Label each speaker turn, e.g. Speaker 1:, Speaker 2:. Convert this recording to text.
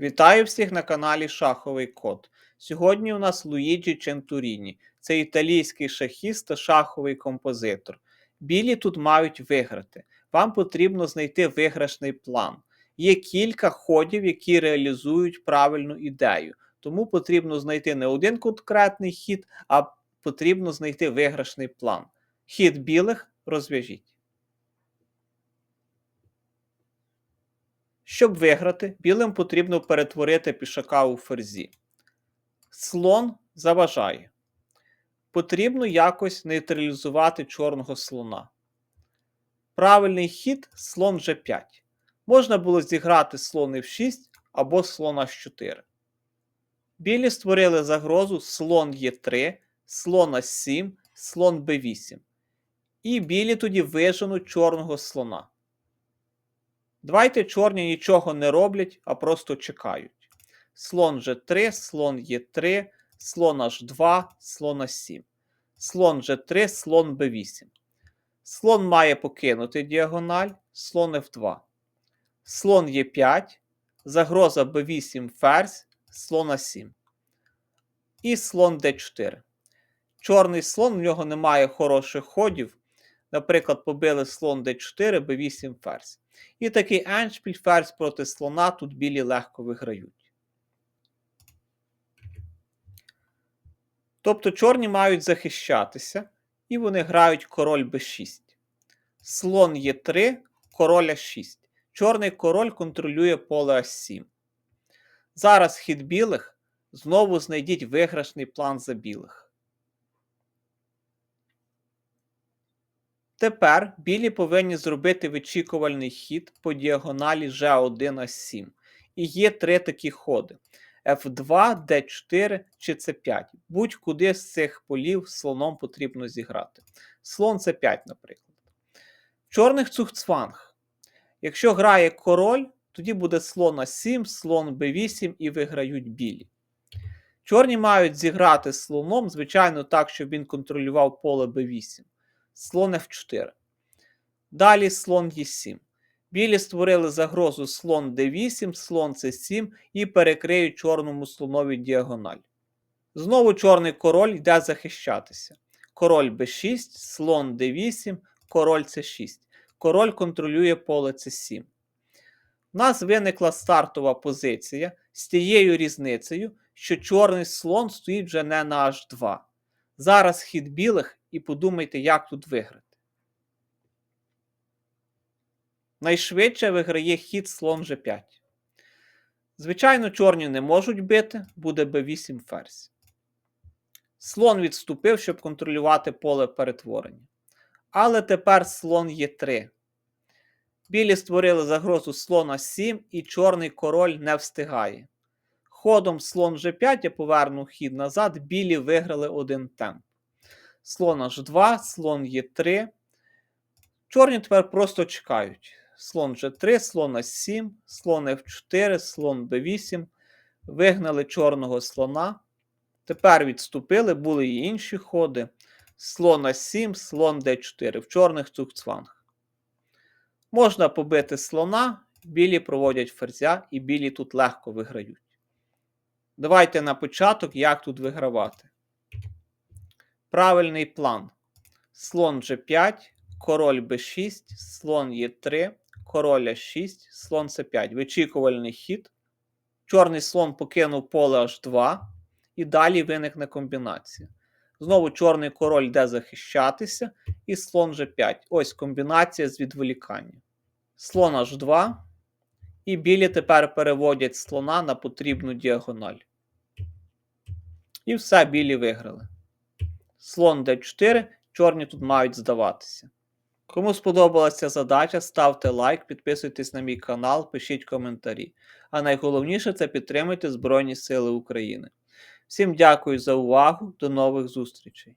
Speaker 1: Вітаю всіх на каналі Шаховий Код. Сьогодні у нас Луїджі Чентуріні. Це італійський шахіст та шаховий композитор. Білі тут мають виграти. Вам потрібно знайти виграшний план. Є кілька ходів, які реалізують правильну ідею. Тому потрібно знайти не один конкретний хід, а потрібно знайти виграшний план. Хід білих розв'яжіть. Щоб виграти, білим потрібно перетворити пішака у ферзі. Слон заважає. Потрібно якось нейтралізувати чорного слона. Правильний хід слон G5. Можна було зіграти слон F6 або слон H4. Білі створили загрозу слон Е3, слон А7, слон Б8. І білі тоді виженуть чорного слона. Давайте чорні нічого не роблять, а просто чекають. Слон G3, слон Е3, слон H2, слон А7. Слон G3, слон Б8. Слон має покинути діагональ, слон F2. Слон Е5, загроза Б8 ферзь, слон А7. І слон Д4. Чорний слон, в нього немає хороших ходів. Наприклад, побили слон d4, b8 ферзь. І такий еншпіль ферзь проти слона тут білі легко виграють. Тобто чорні мають захищатися, і вони грають король b6. Слон Е3, король А6. Чорний король контролює поле А7. Зараз хід білих. Знову знайдіть виграшний план за білих. Тепер білі повинні зробити вичікувальний хід по діагоналі G1А7. І є три такі ходи: F2, D4 чи C5. Будь-куди з цих полів слоном потрібно зіграти. Слон C5, наприклад. В чорних цухцванг. Якщо грає король, тоді буде слон А7, слон Б8 і виграють білі. Чорні мають зіграти слоном, звичайно, так, щоб він контролював поле Б8 слон F4. Далі слон Е7. Білі створили загрозу слон d8, слон c7 і перекриють чорному слонові діагональ. Знову чорний король йде захищатися. Король b6, слон d8, король c6. Король контролює поле c7. У нас виникла стартова позиція з тією різницею, що чорний слон стоїть вже не на h2. Зараз хід білих і подумайте, як тут виграти. Найшвидше виграє хід слон G5. Звичайно, чорні не можуть бити, буде b8 ферзь. Слон відступив, щоб контролювати поле перетворення. Але тепер слон Е3. Білі створили загрозу слона 7 і чорний король не встигає. Ходом слон G5 я поверну хід назад, білі виграли один темп слон H2, слон Е3. Чорні тепер просто чекають. Слон G3, слон А7, слон F4, слон B8. Вигнали чорного слона. Тепер відступили, були і інші ходи. Слон А7, слон d4 в чорних цукцванг. Можна побити слона, білі проводять ферзя, і білі тут легко виграють. Давайте на початок, як тут вигравати. Правильний план. Слон G5, король B6, слон Е3, король А6, слон С5. Вичікувальний хід. Чорний слон покинув поле H2. І далі виникне комбінація. Знову чорний король йде захищатися. І слон G5. Ось комбінація з відволіканням. Слон H2. І білі тепер переводять слона на потрібну діагональ. І все, білі виграли. Слон d4, чорні тут мають здаватися. Кому сподобалася задача, ставте лайк, підписуйтесь на мій канал, пишіть коментарі. А найголовніше це підтримуйте Збройні Сили України. Всім дякую за увагу, до нових зустрічей!